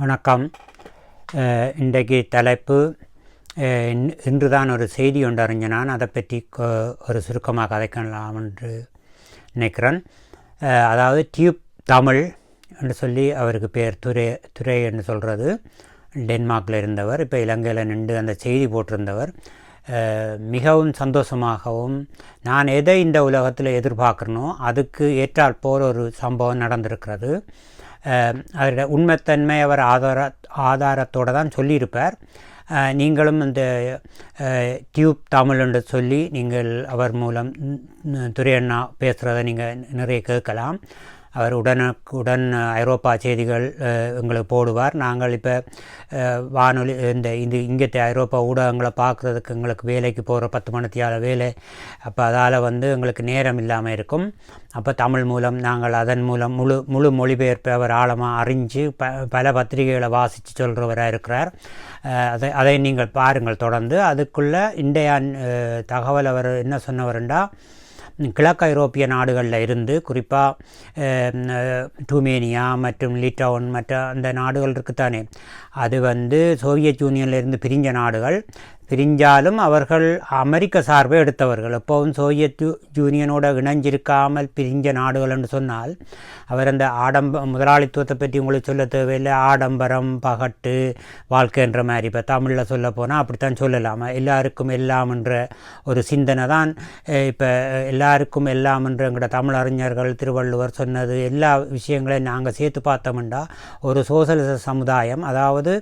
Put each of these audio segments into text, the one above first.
வணக்கம். இன்றைக்கு தலைப்பு இன்று இன்- இன்றுதான் ஒரு செய்தி ஒன்று அறிஞ்ச நான் அதை பற்றி ஒரு சுருக்கமாக கதைக்கலாம் என்று நினைக்கிறேன். அதாவது டியூப் தமிழ் என்று சொல்லி அவருக்கு பேர் துரை துரை என்று சொல்கிறது டென்மார்க்கில் இருந்தவர் இப்போ இலங்கையில் நின்று அந்த செய்தி போட்டிருந்தவர். மிகவும் சந்தோஷமாகவும் நான் எதை இந்த உலகத்தில் எதிர்பார்க்குறனோ அதுக்கு ஏற்றால் போல் ஒரு சம்பவம் நடந்திருக்கிறது. அதோட உண்மைத்தன்மை அவர் ஆதார ஆதாரத்தோடு தான் சொல்லியிருப்பார். நீங்களும் இந்த டியூப் தமிழ் என்று சொல்லி நீங்கள் அவர் மூலம் துரையண்ணா பேசுகிறத நீங்கள் நிறைய கேட்கலாம். அவர் உடனுக்குடன் ஐரோப்பா செய்திகள் எங்களுக்கு போடுவார். நாங்கள் இப்போ வானொலி இந்த இந்த இங்கത്തെ ஐரோப்பா ஊடகங்களை பார்க்குறதுக்கு எங்களுக்கு வேலைக்கு போகிற பத்து மணித்தியால வேலை. அப்போ அதால் வந்து எங்களுக்கு நேரம் இல்லாமல் இருக்கும். அப்போ தமிழ் மூலம் நாங்கள் அதன் மூலம் முழு முழு மொழிபெயர்ப்பை அவர் ஆழமாக அறிஞ்சு ப பல பத்திரிகைகளை வாசித்து சொல்கிறவராக இருக்கிறார். அதை அதை நீங்கள் பாருங்கள் தொடர்ந்து. அதுக்குள்ளே இன்றைய தகவல் அவர் என்ன சொன்னவருண்டா கிழக்கு ஐரோப்பிய நாடுகளில் இருந்து குறிப்பாக டூமேனியா மற்றும் லிட்டவுன் மற்ற அந்த நாடுகள் இருக்குத்தானே. அது வந்து சோவியத் யூனியனில் இருந்து பிரிஞ்ச நாடுகள். பிரிஞ்சாலும் அவர்கள் அமெரிக்க சார்பை எடுத்தவர்கள். எப்போவும் சோவியத் யூனியனோட இணைஞ்சிருக்காமல் பிரிஞ்ச நாடுகள் என்று சொன்னால் அவர் அந்த ஆடம்ப முதலாளித்துவத்தை பற்றி உங்களுக்கு சொல்ல தேவையில்லை. ஆடம்பரம் பகட்டு வாழ்க்கைன்ற மாதிரி. இப்போ தமிழில் சொல்ல போனால் அப்படித்தான் சொல்லலாமா. எல்லாருக்கும் எல்லாம் என்ற ஒரு சிந்தனை தான். இப்போ எல்லாருக்கும் எல்லாம் என்ற எங்கட தமிழ் அறிஞர்கள் திருவள்ளுவர் சொன்னது எல்லா விஷயங்களையும் நாங்கள் சேர்த்து பார்த்தோம்னா ஒரு சோசலிச சமுதாயம் அதாவது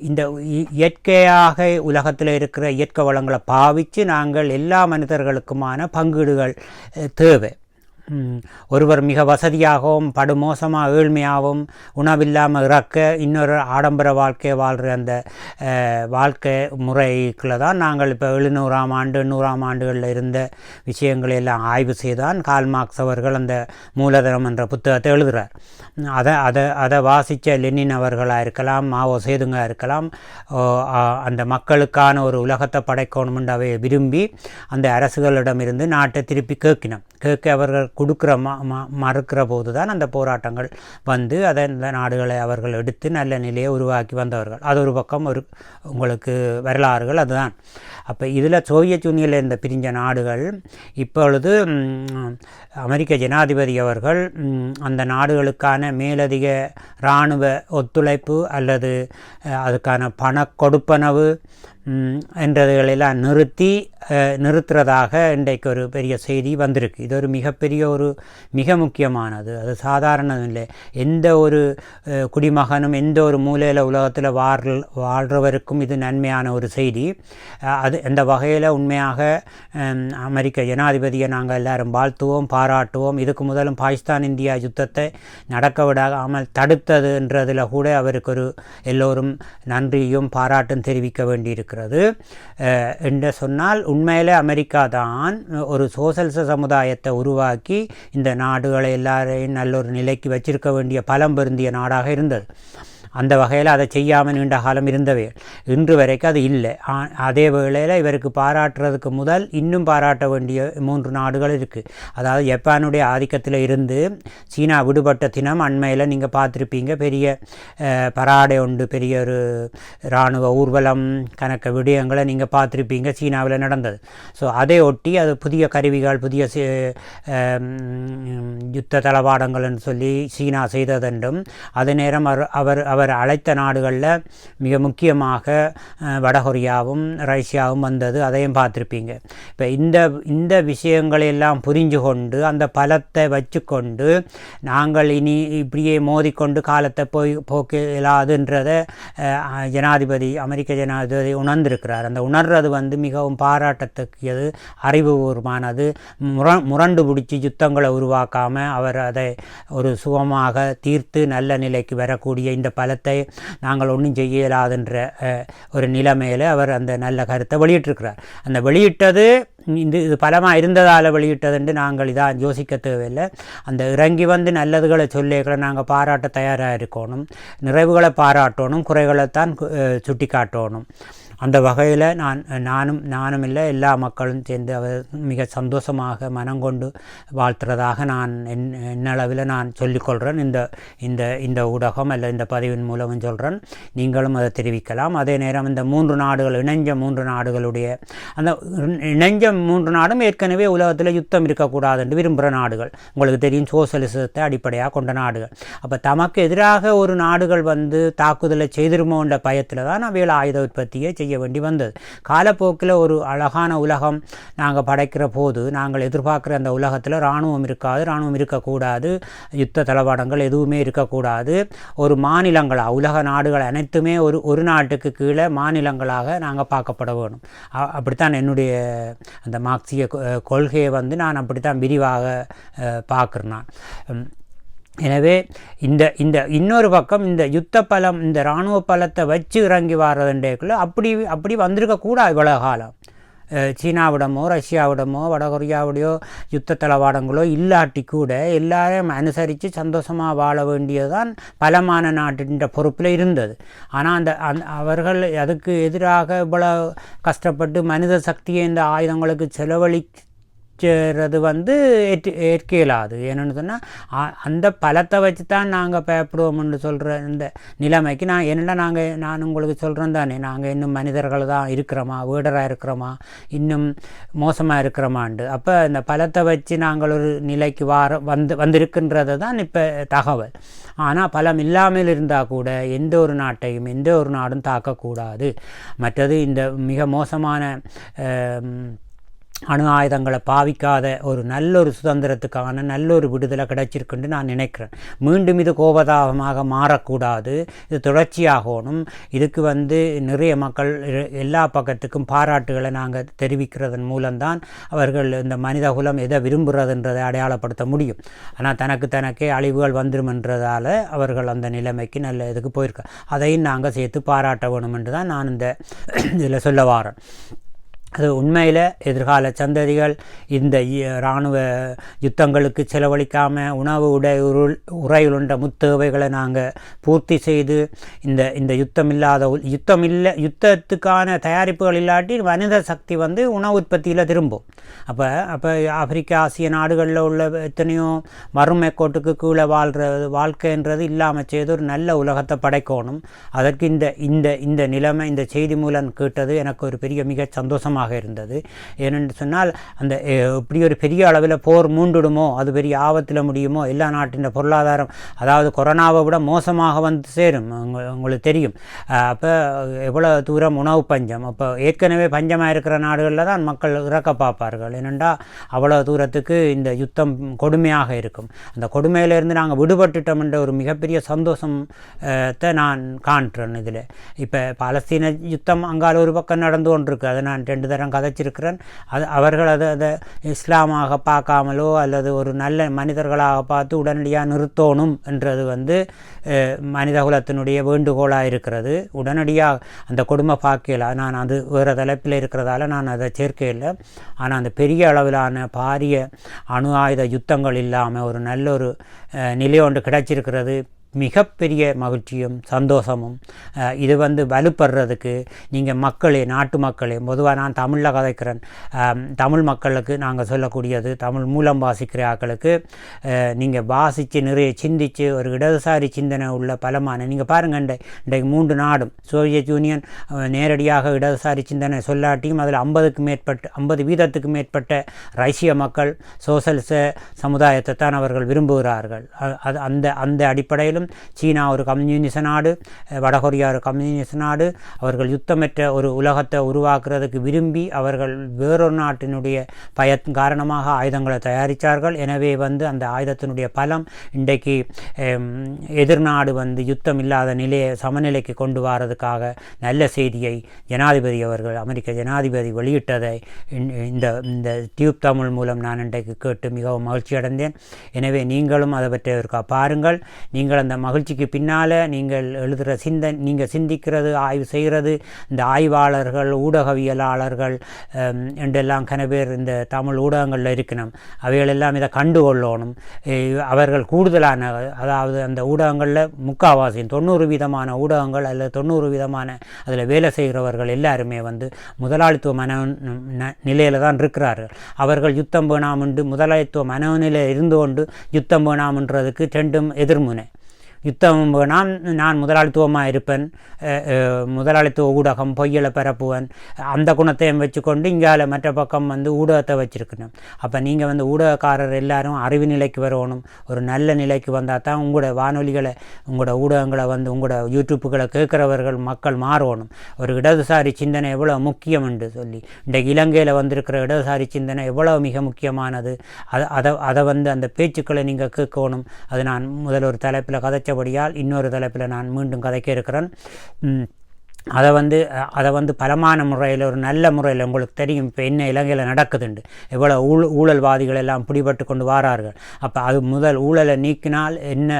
இந்த இ- இயற்கையாக உலகத்தில் இருக்கிற இயற்கை வளங்களை பாவித்து நாங்கள் எல்லா மனிதர்களுக்குமான பங்கீடுகள் தேவை. ஒருவர் மிக வசதியாகவும் படுமோசமாக ஏழ்மையாகவும் உணவில்லாமல் இறக்க இன்னொரு ஆடம்பர வாழ்க்கையை வாழ்கிற அந்த வாழ்க்கை முறைக்குள்ள தான் நாங்கள் இப்போ எழுநூறாம் ஆண்டு எண்ணூறாம் ஆண்டுகளில் இருந்த விஷயங்களை எல்லாம் ஆய்வு செய்தான் கால் மார்க்ஸ் அவர்கள் அந்த மூலதனம் என்ற புத்தகத்தை எழுதுகிறார் அதை அதை அதை வாசித்த லெனின் அவர்களாக இருக்கலாம் மாவோ சேதுங்கா இருக்கலாம் ஓ, அந்த மக்களுக்கான ஒரு உலகத்தை படைக்கணுமென்று அவை விரும்பி அந்த அரசுகளிடமிருந்து நாட்டை திருப்பி கேட்கினோம். கேட்க அவர்கள் கொடுக்குற ம ம- மறுக்கிற போது தான் அந்த போராட்டங்கள் வந்து அதை இந்த நாடுகளை அவர்கள் எடுத்து நல்ல நிலையை உருவாக்கி வந்தவர்கள். அது ஒரு பக்கம் ஒரு உங்களுக்கு வரலாறுகள் அதுதான். அப்போ இதில் சோவியத் யூனியனில் இருந்த பிரிஞ்ச நாடுகள் இப்பொழுது அமெரிக்க ஜனாதிபதி அவர்கள் அந்த நாடுகளுக்கான மேலதிக இராணுவ ஒத்துழைப்பு அல்லது அதுக்கான பண கொடுப்பனவு என்றதுகளெல்லாம் நிறுத்தி நிறுத்துறதாக இன்றைக்கு ஒரு பெரிய செய்தி வந்திருக்கு. இது ஒரு மிகப்பெரிய ஒரு மிக முக்கியமானது. அது சாதாரணம் இல்லை. எந்த ஒரு குடிமகனும் எந்த ஒரு மூலையில் உலகத்தில் வாழ் வாழ்கிறவருக்கும் இது நன்மையான ஒரு செய்தி. அது அந்த வகையில் உண்மையாக அமெரிக்க ஜனாதிபதியை நாங்கள் எல்லாரும் வாழ்த்துவோம் பாராட்டுவோம். இதுக்கு முதலும் பாகிஸ்தான் இந்தியா யுத்தத்தை நடக்க விடாமல் தடுத்ததுன்றதில் கூட அவருக்கு ஒரு எல்லோரும் நன்றியும் பாராட்டும் தெரிவிக்க வேண்டியிருக்கு. இருக்கிறது. என்று சொன்னால் உண்மையிலே அமெரிக்கா தான் ஒரு சோசலிச சமுதாயத்தை உருவாக்கி இந்த நாடுகளை எல்லாரையும் நல்ல ஒரு நிலைக்கு வச்சிருக்க வேண்டிய பலம் பொருந்திய நாடாக இருந்தது. அந்த வகையில் அதை செய்யாமல் நீண்ட காலம் இருந்தவை இன்று வரைக்கும் அது இல்லை. ஆ- அதே வேளையில் இவருக்கு பாராட்டுறதுக்கு முதல் இன்னும் பாராட்ட வேண்டிய மூன்று நாடுகள் இருக்குது அதாவது ஜப்பானுடைய ஆதிக்கத்தில் இருந்து சீனா விடுபட்ட தினம் அண்மையில் நீங்கள் பார்த்துருப்பீங்க. பெரிய பராடை உண்டு பெரிய ஒரு இராணுவ ஊர்வலம் கணக்க விடயங்களை நீங்கள் பார்த்துருப்பீங்க சீனாவில் நடந்தது. ஸோ அதை ஒட்டி அது புதிய கருவிகள் புதிய யுத்த தளபாடங்கள்னு சொல்லி சீனா செய்ததென்றும் அதே நேரம் அவர் அவர் அவர் அழைத்த நாடுகளில் மிக முக்கியமாக வடகொரியாவும் ரஷ்யாவும் வந்தது. அதையும் பார்த்துருப்பீங்க. இப்போ இந்த இந்த விஷயங்களை எல்லாம் புரிஞ்சு கொண்டு அந்த பலத்தை வச்சுக்கொண்டு நாங்கள் இனி இப்படியே மோதிக்கொண்டு காலத்தை போய் போக்க இயலாதுன்றதை ஜனாதிபதி அமெரிக்க ஜனாதிபதி உணர்ந்திருக்கிறார். அந்த உணர்றது வந்து மிகவும் பாராட்டத்தக்கது அறிவுபூர்வமானது. முர முரண்டு பிடிச்சி யுத்தங்களை உருவாக்காமல் அவர் அதை ஒரு சுகமாக தீர்த்து நல்ல நிலைக்கு வரக்கூடிய இந்த பல பலத்தை நாங்கள் ஒன்றும் செய்ய இயலாதுன்ற ஒரு நிலைமையில் அவர் அந்த நல்ல கருத்தை வெளியிட்டிருக்கிறார். அந்த வெளியிட்டது இந்த இது பலமாக இருந்ததால் வெளியிட்டதுன்னு நாங்கள் இதாக யோசிக்க தேவையில்லை. அந்த இறங்கி வந்து நல்லதுகளை சொல்லிகளை நாங்கள் பாராட்ட தயாராக இருக்கணும். நிறைவுகளை பாராட்டணும். குறைகளைத்தான் சுட்டி காட்டணும் அந்த வகையில் நான் நானும் நானும் இல்லை எல்லா மக்களும் சேர்ந்து அவர் மிக சந்தோஷமாக மனங்கொண்டு வாழ்த்துறதாக நான் என் என்னளவில் நான் சொல்லிக்கொள்கிறேன் இந்த இந்த இந்த ஊடகம் அல்ல இந்த பதிவின் மூலமும் சொல்கிறேன் நீங்களும் அதை தெரிவிக்கலாம். அதே நேரம் இந்த மூன்று நாடுகள் இணைஞ்ச மூன்று நாடுகளுடைய அந்த இணைஞ்ச மூன்று நாடும் ஏற்கனவே உலகத்தில் யுத்தம் இருக்கக்கூடாது என்று விரும்புகிற நாடுகள். உங்களுக்கு தெரியும் சோசலிசத்தை அடிப்படையாக கொண்ட நாடுகள். அப்போ தமக்கு எதிராக ஒரு நாடுகள் வந்து தாக்குதலை செய்திருமோன்ற பயத்தில் தான் அவையில் ஆயுத உற்பத்தியை செய்ய வேண்டி வந்தது. காலப்போக்கில் ஒரு அழகான உலகம் நாங்கள் படைக்கிற போது நாங்கள் எதிர்பார்க்குற அந்த உலகத்தில் இராணுவம் இருக்காது இராணுவம் இருக்கக்கூடாது யுத்த தளவாடங்கள் எதுவுமே இருக்கக்கூடாது. ஒரு மாநிலங்களாக உலக நாடுகள் அனைத்துமே ஒரு ஒரு நாட்டுக்கு கீழே மாநிலங்களாக நாங்கள் பார்க்கப்பட வேணும். அப்படித்தான் என்னுடைய அந்த மார்க்சிய கொள்கையை வந்து நான் அப்படித்தான் விரிவாக பார்க்குறேன் நான். எனவே இந்த இந்த இன்னொரு பக்கம் இந்த யுத்த பலம் இந்த இராணுவ பலத்தை வச்சு இறங்கி வர்றதுன்றக்குள்ள அப்படி அப்படி வந்திருக்கக்கூடாது இவ்வளோ காலம். சீனாவிடமோ ரஷ்யாவிடமோ வடகொரியாவுடையோ யுத்த தளவாடங்களோ இல்லாட்டி கூட எல்லாரையும் அனுசரித்து சந்தோஷமாக வாழ வேண்டியதுதான் பலமான நாட்டின்ற பொறுப்பில் இருந்தது. ஆனால் அந்த அந் அவர்கள் அதுக்கு எதிராக இவ்வளோ கஷ்டப்பட்டு மனித சக்தியை இந்த ஆயுதங்களுக்கு செலவழி செலவழிக்கிறது வந்து ஏற்று ஏற்க இயலாது என்னென்னு சொன்னால் அந்த பலத்தை வச்சு தான் நாங்கள் பயப்படுவோம்னு சொல்கிற இந்த நிலைமைக்கு நான் என்னடா நாங்கள் நான் உங்களுக்கு சொல்கிறேன் தானே நாங்கள் இன்னும் மனிதர்கள் தான் இருக்கிறோமா வீடராக இருக்கிறோமா இன்னும் மோசமாக இருக்கிறோமாண்டு அப்போ இந்த பலத்தை வச்சு நாங்கள் ஒரு நிலைக்கு வார வந்து வந்திருக்கின்றது தான் இப்போ தகவல். ஆனால் பலம் இல்லாமல் இருந்தால் கூட எந்த ஒரு நாட்டையும் எந்த ஒரு நாடும் தாக்கக்கூடாது. மற்றது இந்த மிக மோசமான அணு ஆயுதங்களை பாவிக்காத ஒரு நல்ல ஒரு சுதந்திரத்துக்கான நல்ல ஒரு விடுதலை கிடைச்சிருக்குன்னு நான் நினைக்கிறேன். மீண்டும் இது கோபதாபமாக மாறக்கூடாது. இது தொடர்ச்சியாகணும். இதுக்கு வந்து நிறைய மக்கள் எ- எல்லா பக்கத்துக்கும் பாராட்டுகளை நாங்கள் தெரிவிக்கிறதன் மூலம்தான் அவர்கள் இந்த மனிதகுலம் எதை விரும்புகிறதுன்றதை அடையாளப்படுத்த முடியும். ஆனால் தனக்கு தனக்கே அழிவுகள் வந்துருமென்றதால அவர்கள் அந்த நிலைமைக்கு நல்ல இதுக்கு போயிருக்க அதையும் நாங்கள் சேர்த்து பாராட்ட வேணும் என்று தான் நான் இந்த இதில் சொல்ல வாரேன் அது உண்மையில் எதிர்கால சந்ததிகள் இந்த இராணுவ யுத்தங்களுக்கு செலவழிக்காமல் உணவு உடை உருள் உறையுளுண்ட முத்தேவைகளை நாங்கள் பூர்த்தி செய்து இந்த இந்த யுத்தம் இல்லாத யுத்தம் இல்லை யுத்தத்துக்கான தயாரிப்புகள் இல்லாட்டி மனித சக்தி வந்து உணவு உற்பத்தியில் திரும்பும். அப்போ அப்போ ஆப்பிரிக்கா ஆசிய நாடுகளில் உள்ள எத்தனையோ வறுமை கோட்டுக்கு கீழே வாழ்கிற வாழ்க்கைன்றது இல்லாமல் செய்து ஒரு நல்ல உலகத்தை படைக்கணும். அதற்கு இந்த இந்த இந்த நிலைமை இந்த செய்தி மூலம் கேட்டது எனக்கு ஒரு பெரிய மிக சந்தோஷமாக இருந்தது. ஏனென்று சொன்னால் அந்த இப்படி ஒரு பெரிய அளவில் போர் மூண்டுடுமோ அது பெரிய ஆபத்தில் முடியுமோ எல்லா நாட்டின் பொருளாதாரம் அதாவது கொரோனாவை விட மோசமாக வந்து சேரும் உங்களுக்கு தெரியும். அப்போ எவ்வளோ தூரம் உணவு பஞ்சம் அப்போ ஏற்கனவே பஞ்சமாக இருக்கிற நாடுகளில் தான் மக்கள் இறக்க பார்ப்பார்கள். ஏனென்றால் அவ்வளோ தூரத்துக்கு இந்த யுத்தம் கொடுமையாக இருக்கும். அந்த கொடுமையிலிருந்து நாங்கள் விடுபட்டுட்டோம் என்ற ஒரு மிகப்பெரிய சந்தோஷம் நான் காண்றேன் இதில். இப்போ பாலஸ்தீன யுத்தம் அங்கால ஒரு பக்கம் நடந்து கொண்டிருக்கு. அதை நான் ரெண்டு தரம் கதைச்சிருக்கிறேன். அது அவர்கள் அதை அதை இஸ்லாமாக பார்க்காமலோ அல்லது ஒரு நல்ல மனிதர்களாக பார்த்து உடனடியாக நிறுத்தணும் என்றது வந்து மனிதகுலத்தினுடைய வேண்டுகோளாக இருக்கிறது. உடனடியாக அந்த கொடுமை பார்க்கல நான் அது வேறு தலைப்பில் இருக்கிறதால நான் அதை சேர்க்கையில் ஆனால் அந்த பெரிய அளவிலான பாரிய அணு ஆயுத யுத்தங்கள் இல்லாமல் ஒரு நல்ல ஒரு நிலை ஒன்று கிடைச்சிருக்கிறது. மிகப்பெரிய மகிழ்ச்சியும் சந்தோஷமும் இது வந்து வலுப்படுறதுக்கு நீங்கள் மக்களே நாட்டு மக்களே பொதுவாக நான் தமிழில் கதைக்கிறேன். தமிழ் மக்களுக்கு நாங்கள் சொல்லக்கூடியது தமிழ் மூலம் வாசிக்கிற ஆக்களுக்கு நீங்கள் வாசித்து நிறைய சிந்தித்து ஒரு இடதுசாரி சிந்தனை உள்ள பலமான நீங்கள் பாருங்கள் இன்றைக்கு மூன்று நாடும் சோவியத் யூனியன் நேரடியாக இடதுசாரி சிந்தனை சொல்லாட்டியும் அதில் ஐம்பதுக்கு மேற்பட்ட ஐம்பது வீதத்துக்கு மேற்பட்ட ரஷ்ய மக்கள் சோசலிச சமுதாயத்தை தான் அவர்கள் விரும்புகிறார்கள். அ- அது அந்த அந்த அடிப்படையிலும் சீனா ஒரு கம்யூனிச நாடு வடகொரியா ஒரு கம்யூனிச நாடு. அவர்கள் யுத்தமற்ற ஒரு உலகத்தை உருவாக்குறதுக்கு விரும்பி அவர்கள் வேறொரு நாட்டினுடைய பய காரணமாக ஆயுதங்களை தயாரித்தார்கள் எனவே வந்து அந்த ஆயுதத்தினுடைய பலம் இன்றைக்கு எதிர்நாடு வந்து யுத்தம் இல்லாத நிலையை சமநிலைக்கு கொண்டு வரதுக்காக நல்ல செய்தியை ஜனாதிபதி அவர்கள் அமெரிக்க ஜனாதிபதி வெளியிட்டதை இந்த- இந்த டியூப் தமிழ் மூலம் நான் இன்றைக்கு கேட்டு மிகவும் மகிழ்ச்சி அடைந்தேன் எனவே நீங்களும் அதை பற்றி பாருங்கள். நீங்கள் அந்த அந்த மகிழ்ச்சிக்கு பின்னால் நீங்கள் எழுதுகிற சிந்த நீங்கள் சிந்திக்கிறது ஆய்வு செய்கிறது இந்த ஆய்வாளர்கள் ஊடகவியலாளர்கள் என்றெல்லாம் கன பேர் இந்த தமிழ் ஊடகங்களில் இருக்கணும். அவைகளெல்லாம் இதை கண்டுகொள்ளணும். அவர்கள் கூடுதலான அதாவது அந்த ஊடகங்களில் முக்காவாசி தொண்ணூறு விதமான ஊடகங்கள் அல்லது தொண்ணூறு விதமான அதில் வேலை செய்கிறவர்கள் எல்லாருமே வந்து முதலாளித்துவ மன நிலையில் தான் இருக்கிறார்கள். அவர்கள் யுத்தம் வேணாமென்று முதலாளித்துவ மனநிலையில் இருந்து கொண்டு யுத்தம் வேணாம்ன்றதுக்கு ரெண்டும் எதிர்முனை. யுத்தம் வேணாம் நான் முதலாளித்துவமாக இருப்பேன். முதலாளித்துவ ஊடகம் பொய்யலை பரப்புவேன். அந்த குணத்தையும் வச்சுக்கொண்டு இங்கால மற்ற பக்கம் வந்து ஊடகத்தை வச்சுருக்கணும். அப்போ நீங்கள் வந்து ஊடகக்காரர் எல்லாரும் அறிவு நிலைக்கு வரணும். ஒரு நல்ல நிலைக்கு வந்தால் தான் உங்களோட வானொலிகளை உங்களோட ஊடகங்களை வந்து உங்களோட யூடியூப்புகளை கேட்குறவர்கள் மக்கள் மாறணும். ஒரு இடதுசாரி சிந்தனை எவ்வளோ முக்கியம் என்று சொல்லி. இந்த இலங்கையில் வந்திருக்கிற இடதுசாரி சிந்தனை எவ்வளோ மிக முக்கியமானது. அதை அதை அதை வந்து அந்த பேச்சுக்களை நீங்கள் கேட்கணும். அது நான் முதல் ஒரு தலைப்பில் கதைச்சபடியால் இன்னொரு தலைப்பில் நான் மீண்டும் கதைக்க இருக்கிறேன் அதை வந்து அதை வந்து பலமான முறையில் ஒரு நல்ல முறையில் உங்களுக்கு தெரியும். இப்போ என்ன இலங்கையில் நடக்குதுண்டு. எவ்வளோ ஊழ ஊழல்வாதிகள் எல்லாம் பிடிபட்டு கொண்டு வாரார்கள். அப்போ அது முதல் ஊழலை நீக்கினால் என்ன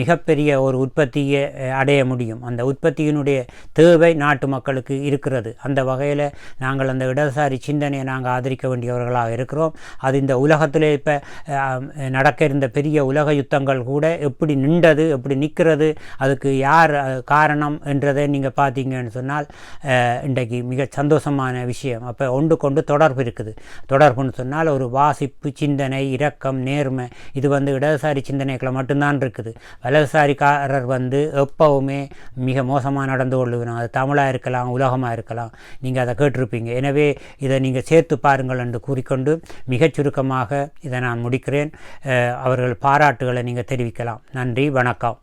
மிகப்பெரிய ஒரு உற்பத்தியை அடைய முடியும். அந்த உற்பத்தியினுடைய தேவை நாட்டு மக்களுக்கு இருக்கிறது. அந்த வகையில் நாங்கள் அந்த இடதுசாரி சிந்தனையை நாங்கள் ஆதரிக்க வேண்டியவர்களாக இருக்கிறோம். அது இந்த உலகத்தில் இப்போ நடக்க இருந்த பெரிய உலக யுத்தங்கள் கூட எப்படி நின்றது எப்படி நிற்கிறது அதுக்கு யார் காரணம் என்றதை நீங்கள் பார்த்தீங்கன்னு சொன்னால் இன்றைக்கு மிக சந்தோஷமான விஷயம். அப்போ ஒன்று கொண்டு தொடர்பு இருக்குது. தொடர்புன்னு சொன்னால் ஒரு வாசிப்பு சிந்தனை இரக்கம் நேர்மை இது வந்து இடதுசாரி சிந்தனைகளை மட்டும்தான் இருக்குது. வலதுசாரிக்காரர் வந்து எப்பவுமே மிக மோசமாக நடந்து கொள்ளுவேன் அது தமிழாக இருக்கலாம் உலகமாக இருக்கலாம். நீங்கள் அதை கேட்டிருப்பீங்க. எனவே இதை நீங்கள் சேர்த்து பாருங்கள் என்று கூறிக்கொண்டு மிகச் சுருக்கமாக இதை நான் முடிக்கிறேன். அவர்கள் பாராட்டுகளை நீங்கள் தெரிவிக்கலாம். நன்றி வணக்கம்.